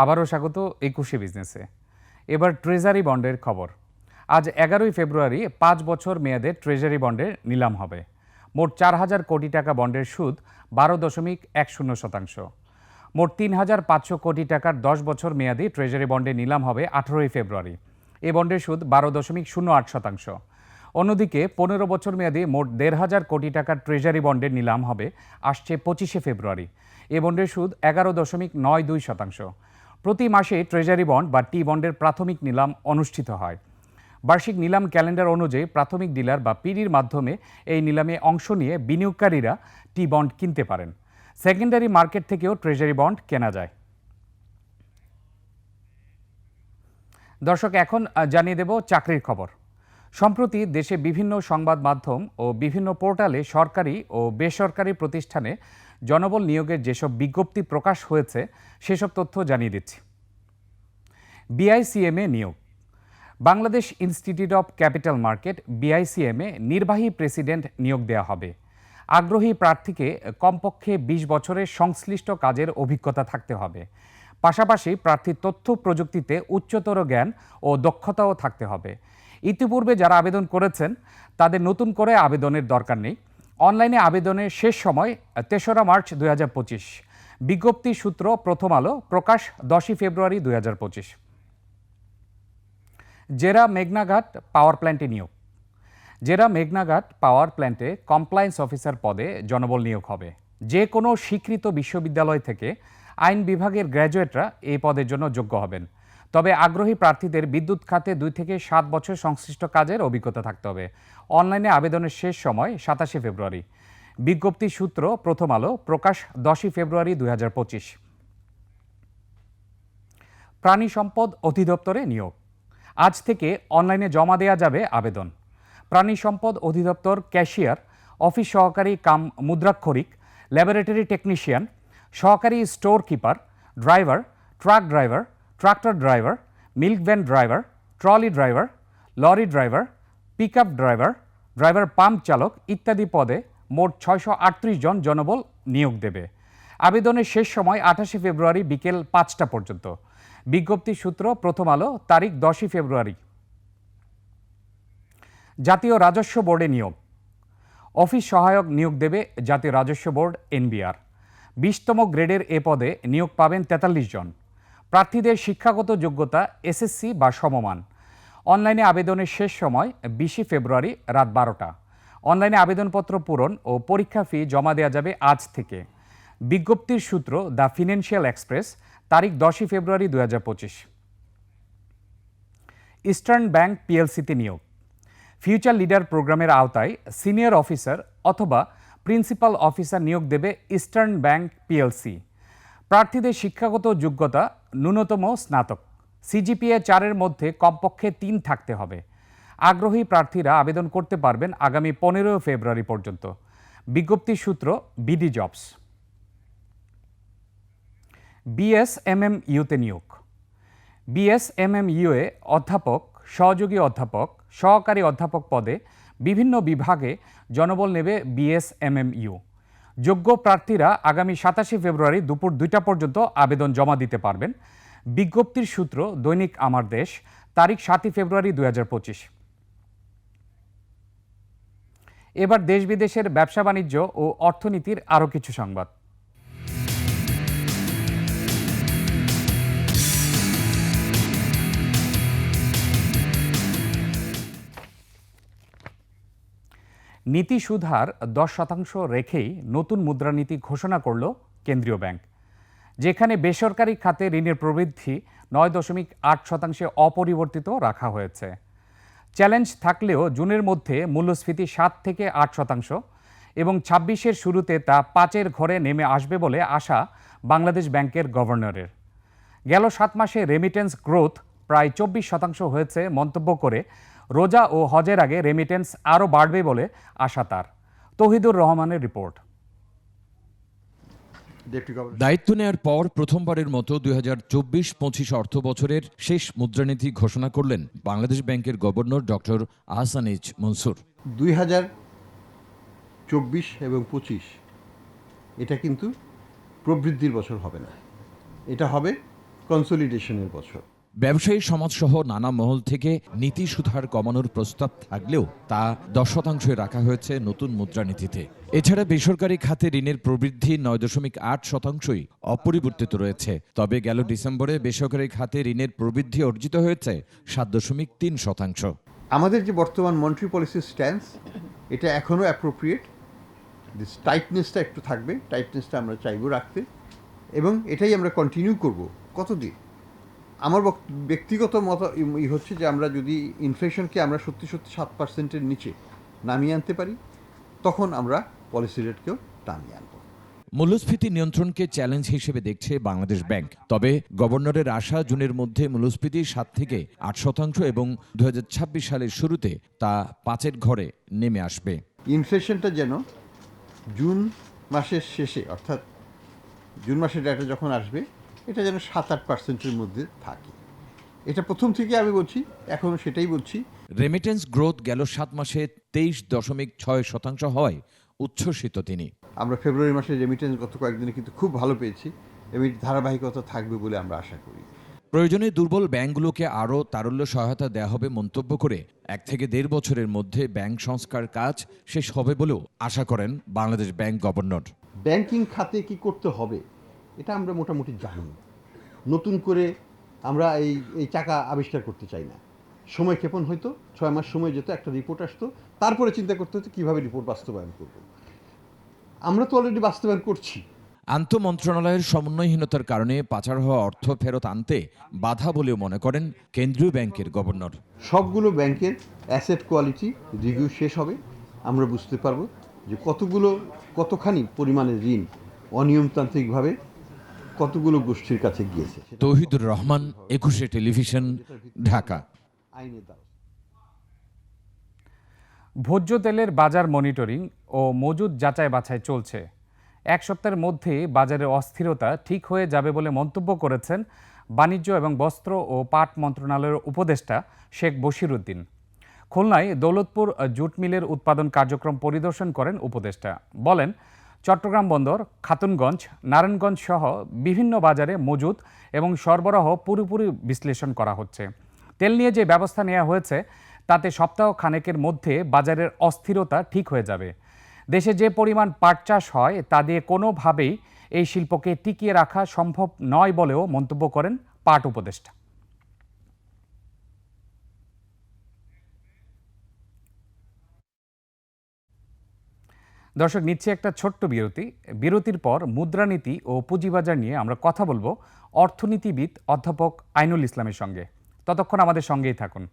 আবারও স্বাগত একুশে বিজনেসে। এবার ট্রেজারি বন্ডের খবর। আজ এগারোই ফেব্রুয়ারি পাঁচ বছর মেয়াদে ট্রেজারি বন্ডের নিলাম হবে। মোট চার হাজার কোটি টাকা বন্ডের সুদ বারো দশমিক এক শূন্য শতাংশ। মোট তিন হাজার পাঁচশো কোটি টাকার দশ বছর মেয়াদি ট্রেজারি বন্ডের নিলাম হবে আঠারোই ফেব্রুয়ারি। এ বন্ডের সুদ বারো দশমিক শূন্য আট শতাংশ। অন্যদিকে পনেরো বছর মেয়াদি মোট দেড় হাজার কোটি টাকার ট্রেজারি বন্ডের নিলাম হবে, আসছে পঁচিশে ফেব্রুয়ারি। এ বন্ডের সুদ এগারো দশমিক নয় দুই শতাংশ। প্রতি মাসে ট্রেজারি বন্ড বা টি বন্ডের প্রাথমিক নিলাম অনুষ্ঠিত হয়। বার্ষিক নিলাম ক্যালেন্ডার অনুযায়ী প্রাথমিক ডিলার বা পিডির মাধ্যমে এই নিলামে অংশ নিয়ে বিনিয়োগকারীরা টি বন্ড কিনতে পারেন। সেকেন্ডারি মার্কেট থেকেও ট্রেজারি বন্ড কেনা যায়। দর্শক, এখন জানিয়ে দেব চাকরির খবর। সম্প্রতি দেশে বিভিন্ন সংবাদ মাধ্যম ও বিভিন্ন পোর্টালে সরকারি ও বেসরকারি প্রতিষ্ঠানে জনবল নিয়োগের যেসব বিজ্ঞপ্তি প্রকাশ হয়েছে, সেসব তথ্য জানিয়ে দিচ্ছি। বিআইসিএমএ নিয়োগ। Bangladesh institute of capital market BICMA নির্বাহী প্রেসিডেন্ট নিয়োগ দেওয়া হবে। আগ্রহী প্রার্থীকে কমপক্ষে বিশ বছরের সংশ্লিষ্ট কাজের অভিজ্ঞতা থাকতে হবে। পাশাপাশি প্রার্থীর তথ্য প্রযুক্তিতে উচ্চতর জ্ঞান ও দক্ষতাও থাকতে হবে। ইতিপূর্বে যারা আবেদন করেছেন, তাদের নতুন করে আবেদনের দরকার নেই। অনলাইনে আবেদনের শেষ সময়, তেসরা মার্চ দু হাজার পঁচিশ। বিজ্ঞপ্তি সূত্র প্রথম আলো, প্রকাশ দশই ফেব্রুয়ারি দু হাজার পঁচিশ। জেরা মেঘনাঘাট পাওয়ার প্ল্যান্টে নিয়োগ। জেরা মেঘনাঘাট পাওয়ার প্ল্যান্টে কমপ্লায়েন্স অফিসার পদে জনবল নিয়োগ হবে। যে কোনো স্বীকৃত বিশ্ববিদ্যালয় থেকে আইন বিভাগের গ্র্যাজুয়েটরা এই পদের জন্য যোগ্য হবেন। তবে আগ্রহী প্রার্থীদের বিদ্যুৎ খাতে দুই থেকে সাত বছর সংশ্লিষ্ট কাজের অভিজ্ঞতা থাকতে হবে। অনলাইনে আবেদনের শেষ সময় সাতাশে ফেব্রুয়ারি। বিজ্ঞপ্তি সূত্র, প্রথম আলো, প্রকাশ দশই ফেব্রুয়ারি দুই প্রাণী সম্পদ অধিদপ্তরে নিয়োগ। আজ থেকে অনলাইনে জমা দেওয়া যাবে আবেদন। প্রাণী সম্পদ অধিদপ্তর ক্যাশিয়ার, অফিস সহকারী কাম মুদ্রাক্ষরিক, ল্যাবরেটরি টেকনিশিয়ান, সহকারী store keeper driver, truck driver tractor driver milk van driver trolley driver lorry driver pickup driver driver pump চালক ইত্যাদি পদে মোট ছয়শো আটত্রিশ জন জনবল নিয়োগ দেবে। আবেদনের শেষ সময় আঠাশে ফেব্রুয়ারি বিকেল পাঁচটা পর্যন্ত। বিজ্ঞপ্তি সূত্র প্রথম আলো তারিখ দশই ফেব্রুয়ারি। জাতীয় রাজস্ব বোর্ডে নিয়োগ। অফিস সহায়ক নিয়োগ দেবে জাতীয় রাজস্ব বোর্ড এনবিআর। বিশতম গ্রেডের এ পদে নিয়োগ পাবেন তেতাল্লিশ জন। প্রার্থীদের শিক্ষাগত যোগ্যতা, এসএসসি বা সমমান। অনলাইনে আবেদনের শেষ সময়, বিশে ফেব্রুয়ারি রাত বারোটা। অনলাইনে আবেদনপত্র পূরণ ও পরীক্ষা ফি জমা দেওয়া যাবে আজ থেকে। বিজ্ঞপ্তির সূত্র, দ্য ফিনান্সিয়াল এক্সপ্রেস, তারিখ দশই ফেব্রুয়ারি দু হাজার পঁচিশ। ইস্টার্ন ব্যাংক পিএলসিতে নিয়োগ। ফিউচার লিডার প্রোগ্রামের আওতায় সিনিয়র অফিসার অথবা প্রিন্সিপাল অফিসার নিয়োগ দেবে ইস্টার্ন ব্যাংক পিএলসি। প্রার্থীদের শিক্ষাগত যোগ্যতা ন্যূনতম স্নাতক। সিজিপিএ চারের মধ্যে কমপক্ষে তিন থাকতে হবে। আগ্রহী প্রার্থীরা আবেদন করতে পারবেন আগামী পনেরোই ফেব্রুয়ারি পর্যন্ত। বিজ্ঞপ্তি সূত্র, বিডি জবস। বিএসএমএম ইউতে নিয়োগ। বিএসএমএম ইউএ অধ্যাপক, সহযোগী অধ্যাপক, সহকারী অধ্যাপক পদে বিভিন্ন বিভাগে জনবল নেবে বিএসএমএম ইউ যোগ্য প্রার্থীরা আগামী সাতাশে ফেব্রুয়ারি দুপুর দুইটা পর্যন্ত আবেদন জমা দিতে পারবেন। বিজ্ঞপ্তির সূত্র, দৈনিক আমার দেশ, তারিখ সাতই ফেব্রুয়ারি দু হাজার পঁচিশ। এবার দেশ বিদেশের ব্যবসা বাণিজ্য ও অর্থনীতির আরও কিছু সংবাদ। নীতি সুধার দশ শতাংশ রেখেই নতুন মুদ্রানীতি ঘোষণা করল কেন্দ্রীয় ব্যাংক। যেখানে বেসরকারি খাতে ঋণের প্রবৃদ্ধি নয় দশমিক আট শতাংশে অপরিবর্তিত রাখা হয়েছে। চ্যালেঞ্জ থাকলেও জুনের মধ্যে মূল্যস্ফীতি সাত থেকে আট শতাংশ এবং ছাব্বিশের শুরুতে তা পাঁচের ঘরে নেমে আসবে বলে আশা বাংলাদেশ ব্যাংকের গভর্নরের। গেল সাত মাসে রেমিটেন্স গ্রোথ প্রায় চব্বিশ শতাংশ হয়েছে মন্তব্য করে রোজা ও হজের আগে রেমিটেন্স আরও বাড়বে বলে আশা তার। তহিদুর রহমানের রিপোর্ট। দায়িত্ব নেয়ার পর প্রথমবারের মতো দুই হাজার চব্বিশ পঁচিশ অর্থ বছরের শেষ মুদ্রানীতি ঘোষণা করলেন বাংলাদেশ ব্যাংকের গভর্নর ডক্টর আহসানিজ মনসুর। দুই হাজার চব্বিশ এবং পঁচিশ এটা কিন্তু প্রবৃদ্ধির বছর হবে না। এটা হবে কনসলিডেশনের বছর। ব্যবসায়ী সমাজসহ নানা মহল থেকে নীতি সুধার কমানোর প্রস্তাব থাকলেও তা দশ শতাংশে রাখা হয়েছে নতুন মুদ্রানীতিতে এছাড়া বেসরকারি খাতে ঋণের প্রবৃদ্ধি নয় দশমিক আট শতাংশই অপরিবর্তিত রয়েছে। তবে গেল ডিসেম্বরে বেসরকারি খাতে ঋণের প্রবৃদ্ধি অর্জিত হয়েছে সাত দশমিক তিন শতাংশ। আমাদের যে বর্তমান মন্ট্রি পলিসির স্ট্যান্স এটা এখনও অ্যাপ্রোপ্রিয়েট টাইটনেসটা একটু থাকবে টাইটনেসটা আমরা চাইব রাখতে। এবং এটাই আমরা কন্টিনিউ করব কতদিন? আমার ব্যক্তিগত মত ই হচ্ছে যে আমরা যদি ইনফ্লেশনকে আমরা সত্যি সত্যি সাত পার্সেন্টের নিচে নামিয়ে আনতে পারি তখন আমরা পলিসি রেটকেও নামিয়ে আনব। মূল্যস্ফীতি নিয়ন্ত্রণকে চ্যালেঞ্জ হিসেবে দেখছে বাংলাদেশ ব্যাংক। তবে গভর্নরের আশা জুনের মধ্যে মূল্যস্ফীতি সাত থেকে আট শতাংশ এবং দু হাজার ছাব্বিশ সালের শুরুতে তা পাঁচের ঘরে নেমে আসবে। ইনফ্লেশনটা যেন জুন মাসের শেষে অর্থাৎ জুন মাসের ডেটা যখন আসবে এটা যেন সাত আট পার্সেন্টের মধ্যে থাকে। এটা প্রথম থেকে আমি বলছি এখনও সেটাই বলছি। রেমিটেন্স গ্রোথ গেল সাত মাসে তেইশ দশমিক ছয় শতাংশ হয় উচ্ছ্বসিত তিনি। আমরা ফেব্রুয়ারি মাসে রেমিটেন্স গত কয়েকদিনে কিন্তু খুব ভালো পেয়েছি এবং ধারাবাহিকতা থাকবে বলে আমরা আশা করি। প্রয়োজনে দুর্বল ব্যাংকগুলোকে আরও তারল্য সহায়তা দেওয়া হবে মন্তব্য করে এক থেকে দেড় বছরের মধ্যে ব্যাংক সংস্কার কাজ শেষ হবে বলেও আশা করেন বাংলাদেশ ব্যাংক গভর্নর। ব্যাংকিং খাতে কি করতে হবে? এটা আমরা মোটামুটি জানি। নতুন করে আমরা এই এই চাকা আবিষ্কার করতে চাই না। সময় ক্ষেপণ হয়তো ছয় মাস সময় যেত একটা রিপোর্ট আসতো তারপরে চিন্তা করতে হতো কীভাবে রিপোর্ট বাস্তবায়ন করব। আমরা তো অলরেডি বাস্তবায়ন করছি। আন্ত মন্ত্রণালয়ের সমন্বয়হীনতার কারণে পাচার হওয়া অর্থ ফেরত আনতে বাধা বলেও মনে করেন কেন্দ্রীয় ব্যাংকের গভর্নর। সবগুলো ব্যাংকের অ্যাসেট কোয়ালিটি রিভিউ শেষ হবে। আমরা বুঝতে পারব যে কতগুলো কতখানি পরিমাণে ঋণ অনিয়মতান্ত্রিকভাবে কতগুলো গোষ্ঠীর কাছে গিয়েছে? তৌহিদুর রহমান একুশে টেলিভিশন ঢাকা। ভোজ্য তেলের বাজার মনিটরিং ও মজুদ যাচাই বাছাই চলছে। এক সপ্তাহের মধ্যে বাজারের অস্থিরতা ঠিক হয়ে যাবে বলে মন্তব্য করেছেন বাণিজ্য এবং বস্ত্র ও পাট মন্ত্রণালয়ের উপদেষ্টা শেখ বশিরুদ্দিন। খুলনায় দৌলতপুর জুট মিলের উৎপাদন কার্যক্রম পরিদর্শন করেন উপদেষ্টা। বলেন চট্টগ্রাম বন্দর, খাতুনগঞ্জ, নারায়ণগঞ্জ সহ বিভিন্ন বাজারে মজুদ এবং সরবরাহ পুরোপুরি বিশ্লেষণ করা হচ্ছে। তেল নিয়ে যে ব্যবস্থা নেওয়া হয়েছে, তাতে সপ্তাহ খানেকের মধ্যে বাজারের অস্থিরতা ঠিক হয়ে যাবে। দেশে যে পরিমাণ পাট চাষ হয়, তা দিয়ে কোনোভাবেই এই শিল্পকে টিকিয়ে রাখা সম্ভব নয় বলেও মন্তব্য করেন পাট উপদেষ্টা। দর্শক, নিচ্ছে একটা ছোট্ট বিরতি। বিরতির পর মুদ্রানীতি ও পুঁজিবাজার নিয়ে আমরা কথা বলব অর্থনীতিবিদ অধ্যাপক আইনুল ইসলামের সঙ্গে। ততক্ষণ আমাদের সঙ্গেই থাকুন।